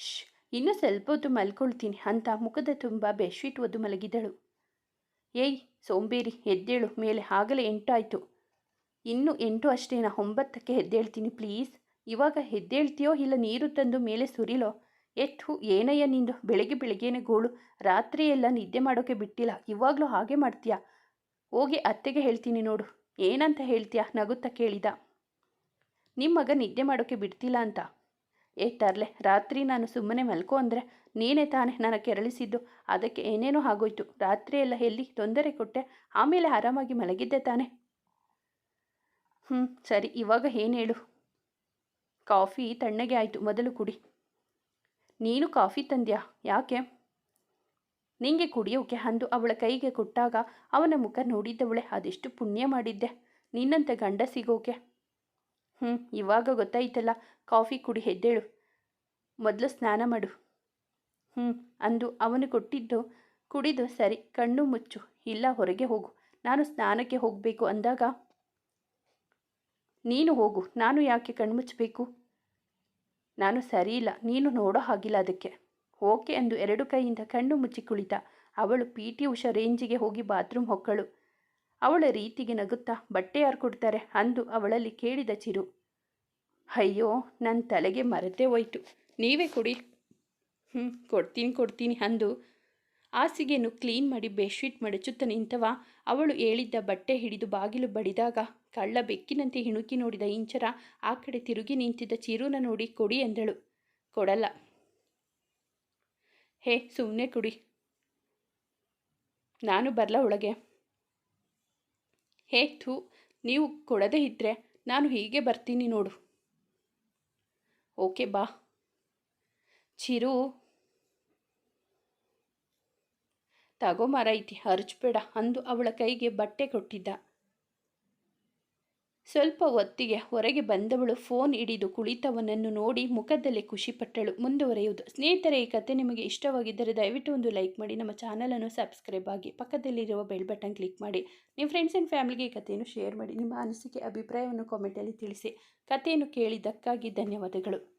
[SPEAKER 1] ಶ್ ಇನ್ನು ಸ್ವಲ್ಪ ಹೊತ್ತು ಮಲ್ಕೊಳ್ತೀನಿ ಅಂತ ಮುಖದ ತುಂಬ ಬೆಡ್ಶೀಟ್ ಒದ್ದು ಮಲಗಿದಳು. ಏಯ್, ಸೋಂಬೇರಿ, ಎದ್ದೇಳು, ಮೇಲೆ ಆಗಲೇ ಎಂಟಾಯಿತು. ಇನ್ನು ಎಂಟು ಅಷ್ಟೇನಾ, ಒಂಬತ್ತಕ್ಕೆ ಎದ್ದೇಳ್ತೀನಿ ಪ್ಲೀಸ್. ಇವಾಗ ಎದ್ದೇಳ್ತೀಯೋ ಇಲ್ಲ ನೀರು ತಂದು ಮೇಲೆ ಸುರಿಲೋ? ಎತ್ತು, ಏನಯ್ಯ ನಿಂದು? ಬೆಳಗ್ಗೆ ಬೆಳಗ್ಗೆನೆ ಗೋಳು. ರಾತ್ರಿಯೆಲ್ಲ ನಿದ್ದೆ ಮಾಡೋಕ್ಕೆ ಬಿಟ್ಟಿಲ್ಲ. ಇವಾಗಲೂ ಹಾಗೆ ಮಾಡ್ತೀಯಾ? ಹೋಗಿ ಅತ್ತೆಗೆ ಹೇಳ್ತೀನಿ ನೋಡು. ಏನಂತ ಹೇಳ್ತೀಯಾ? ನಗುತ್ತಾ ಕೇಳಿದ. ನಿಮ್ಮ ಮಗ ನಿದ್ದೆ ಮಾಡೋಕ್ಕೆ ಬಿಡ್ತಿಲ್ಲ ಅಂತ. ಏ ತರ್ಲೆ, ರಾತ್ರಿ ನಾನು ಸುಮ್ಮನೆ ಮಲ್ಕೋ ಅಂದರೆ ನೀನೇ ತಾನೇ ನನ್ನ ಕೆರಳಿಸಿದ್ದು. ಅದಕ್ಕೆ ಏನೇನೋ ಆಗೋಯ್ತು. ರಾತ್ರಿ ಎಲ್ಲ? ಎಲ್ಲಿ ತೊಂದರೆ ಕೊಟ್ಟೆ. ಆಮೇಲೆ ಆರಾಮಾಗಿ ಮಲಗಿದ್ದೆ ತಾನೆ. ಹ್ಞೂ ಸರಿ, ಇವಾಗ ಏನು ಹೇಳು? ಕಾಫಿ ತಣ್ಣಗೆ ಆಯಿತು, ಮೊದಲು ಕುಡಿ. ನೀನು ಕಾಫಿ ತಂದ್ಯಾ? ಯಾಕೆ? ನಿಂಗೆ ಕುಡಿಯೋಕೆ ಅಂದು ಅವಳ ಕೈಗೆ ಕೊಟ್ಟಾಗ ಅವನ ಮುಖ ನೋಡಿದ್ದವಳೆ ಅದೆಷ್ಟು ಪುಣ್ಯ ಮಾಡಿದ್ದೆ, ನಿನ್ನಂತ ಗಂಡ ಸಿಗೋಕೆ. ಹ್ಞೂ ಇವಾಗ ಗೊತ್ತಾಯ್ತಲ್ಲ, ಕಾಫಿ ಕುಡಿ ಹೆದ್ದೇಳು ಮೊದಲು ಸ್ನಾನ ಮಾಡು. ಹ್ಞೂ ಅಂದು ಅವನು ಕೊಟ್ಟಿದ್ದು, ಕುಡಿದು ಸರಿ, ಕಣ್ಣು ಮುಚ್ಚು. ಇಲ್ಲ, ಹೊರಗೆ ಹೋಗು. ನಾನು ಸ್ನಾನಕ್ಕೆ ಹೋಗಬೇಕು. ಅಂದಾಗ ನೀನು ಹೋಗು. ನಾನು ಯಾಕೆ ಕಣ್ಮುಚ್ಚಬೇಕು ನಾನು ಸರಿಯಿಲ್ಲ. ನೀನು ನೋಡೋ ಹಾಗಿಲ್ಲ ಅದಕ್ಕೆ. ಓಕೆ ಎಂದು ಎರಡು ಕೈಯಿಂದ ಕಣ್ಣು ಮುಚ್ಚಿ ಕುಳಿತ. ಅವಳು ಪಿ ಟಿ ಉಷಾ ರೇಂಜಿಗೆ ಹೋಗಿ ಬಾತ್ರೂಮ್ ಹೊಕ್ಕಳು. ಅವಳ ರೀತಿಗೆ ನಗುತ್ತಾ ಬಟ್ಟೆ ಯಾರು ಕೊಡ್ತಾರೆ ಅಂದು ಅವಳಲ್ಲಿ ಕೇಳಿದ ಚಿರು. ಅಯ್ಯೋ ನನ್ನ ತಲೆಗೆ ಮರೆತೇ ಹೋಯ್ತು. ನೀವೇ ಕೊಡಿ. ಹ್ಞೂ ಕೊಡ್ತೀನಿ ಕೊಡ್ತೀನಿ ಅಂದು ಹಾಸಿಗೆಯನ್ನು ಕ್ಲೀನ್ ಮಾಡಿ ಬೆಡ್ಶೀಟ್ ಮಡಚುತ್ತ ನಿಂತವ ಅವಳು ಹೇಳಿದ್ದ ಬಟ್ಟೆ ಹಿಡಿದು ಬಾಗಿಲು ಬಡಿದಾಗ ಕಳ್ಳ ಬೆಕ್ಕಿನಂತೆ ಹಿಣುಕಿ ನೋಡಿದ ಇಂಚರ ಆ ಕಡೆ ತಿರುಗಿ ನಿಂತಿದ್ದ ಚಿರೂನ ನೋಡಿ ಕೊಡಿ ಎಂದಳು. ಕೊಡಲ್ಲ. ಹೇ ಸುಮ್ಮನೆ ಕುಡಿ. ನಾನು ಬರಲ ಒಳಗೆ. ಹೇ, ಥೂ, ನೀವು ಕೊಡದೇ ಇದ್ದರೆ ನಾನು ಹೀಗೆ ಬರ್ತೀನಿ ನೋಡು. ಓಕೆ, ಬಾ. ಚಿರು. ತಗೋ ಮಾರೈತಿ ಹರಚ್ಬೇಡ ಅಂದು ಅವಳ ಕೈಗೆ ಬಟ್ಟೆ ಕೊಟ್ಟಿದ್ದ. ಸ್ವಲ್ಪ ಹೊತ್ತಿಗೆ ಹೊರಗೆ ಬಂದವಳು ಫೋನ್ ಹಿಡಿದು ಕುಳಿತವನನ್ನು ನೋಡಿ ಮುಖದಲ್ಲಿ ಖುಷಿಪಟ್ಟಳು ಮುಂದುವರೆಯುವುದು. ಸ್ನೇಹಿತರೆ, ಈ ಕತೆ ನಿಮಗೆ ಇಷ್ಟವಾಗಿದ್ದರೆ ದಯವಿಟ್ಟು ಒಂದು ಲೈಕ್ ಮಾಡಿ. ನಮ್ಮ ಚಾನಲನ್ನು ಸಬ್ಸ್ಕ್ರೈಬ್ ಆಗಿ ಪಕ್ಕದಲ್ಲಿರುವ ಬೆಲ್ ಬಟನ್ ಕ್ಲಿಕ್ ಮಾಡಿ. ನಿಮ್ಮ ಫ್ರೆಂಡ್ಸ್ ಆ್ಯಂಡ್ ಫ್ಯಾಮಿಲಿಗೆ ಈ ಕಥೆಯನ್ನು ಶೇರ್ ಮಾಡಿ. ನಿಮ್ಮ ಅನಿಸಿಕೆ, ಅಭಿಪ್ರಾಯವನ್ನು ಕಾಮೆಂಟಲ್ಲಿ ತಿಳಿಸಿ. ಕಥೆಯನ್ನು ಕೇಳಿದ್ದಕ್ಕಾಗಿ ಧನ್ಯವಾದಗಳು.